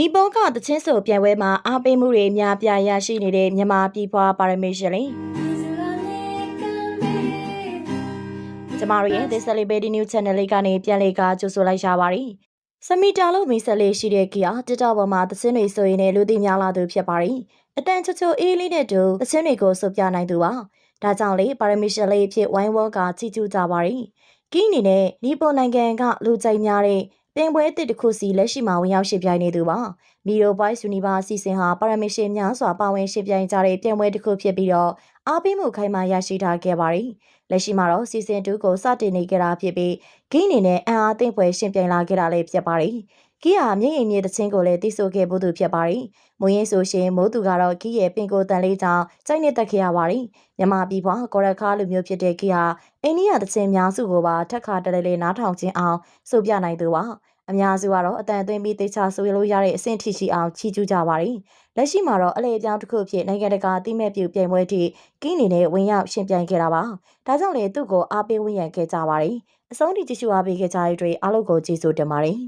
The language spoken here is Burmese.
နီပေါကတချင်းဆိုပြိုင်ပွဲမှာအားပေးမှုတွေအများပြားရရှိနေတဲ့မြန်မာပြည်ဖွားပါရမီရှင်လင်ကျမတို့ရဲ့ The Celebrity News Channel လေးကနေပြန်လေကကြိုဆိုလိုက်ရပါတယ်။စမီတာလို့မိတ်ဆက်လေးရှိတဲ့ကီယာတစ်တောက်ပေါ်မှာသချင်းတွေဆိုရင်လည်းလူသိများလာသူဖြစ်ပါတယ်။အတန်ချွချိုအေးလေးနဲ့တူသချင်းတွေကိုစုပြနိုင်သူပါ။ဒါကြောင့်လေပါရမီရှင်လေးအဖြစ်ဝိုင်းဝန်းကချီးကျူးကြပါတယ်။ကီအနေနဲ့နီပေါ်နိုင်ငံကလူကြိုက်များတဲ့ တင်ပွဲတစ်တစ်ခုစီလက်ရှိမှာဝင်ရောက်ရှင်ပြိုင်နေသူပါ။မီရိုဘိုက်ယူနီဗာစီစဉ်ဟာပါရမီရှင်များစွာပါဝင်ရှင်ပြိုင်ကြတဲ့တင်ပွဲတစ်ခုဖြစ်ပြီးတော့အားပေးမှုခိုင်မာရရှိထားခဲ့ပါတယ်။လက်ရှိမှာတော့စီစဉ်2ကိုစတင်နေကြတာဖြစ်ပြီးဂိအနေနဲ့အန်အားသိမ့်ပွဲရှင်ပြိုင်လာခဲ့တာလည်းဖြစ်ပါတယ်။ ဂီဟာမြိတ်အိမ်မြေတချင်းကိုလည်းတိဆိုခဲ့ဖို့သူဖြစ်ပါတယ်။မွေးရင်ဆိုရှင်မိုးသူကတော့ဂီရဲ့ပင်ကိုတန်လေးကြောင့်စိုက်နေတက်ခဲ့ရပါတယ်။မြန်မာပြည်ပွားကော်ရခါလူမျိုးဖြစ်တဲ့ဂီဟာအိန္ဒိယတချင်းများစုကိုပါထက်ခါတလဲလဲနားထောင်ခြင်းအောင်ဆိုပြနိုင်သူပါ။အများစုကတော့အတန်အသွင်းပြီးတေချာဆိုရလို့ရတဲ့အဆင့်ထိရှိအောင်ချီးကျူးကြပါတယ်။လက်ရှိမှာတော့အလေအပြောင်းတစ်ခုဖြစ်နိုင်ငံတကာအသိမဲ့ပြုပြိုင်ပွဲထိကင်းအနေနဲ့ဝင်ရောက်ရှင်ပြိုင်ခဲ့တာပါ။ဒါကြောင့်လေသူ့ကိုအားပေးဝန်းရံခဲ့ကြပါတယ်။အဆုံးထိကြည့်ရှုအားပေးခဲ့ကြတဲ့အတွက်အားလုံးကိုကျေးဇူးတင်ပါတယ်။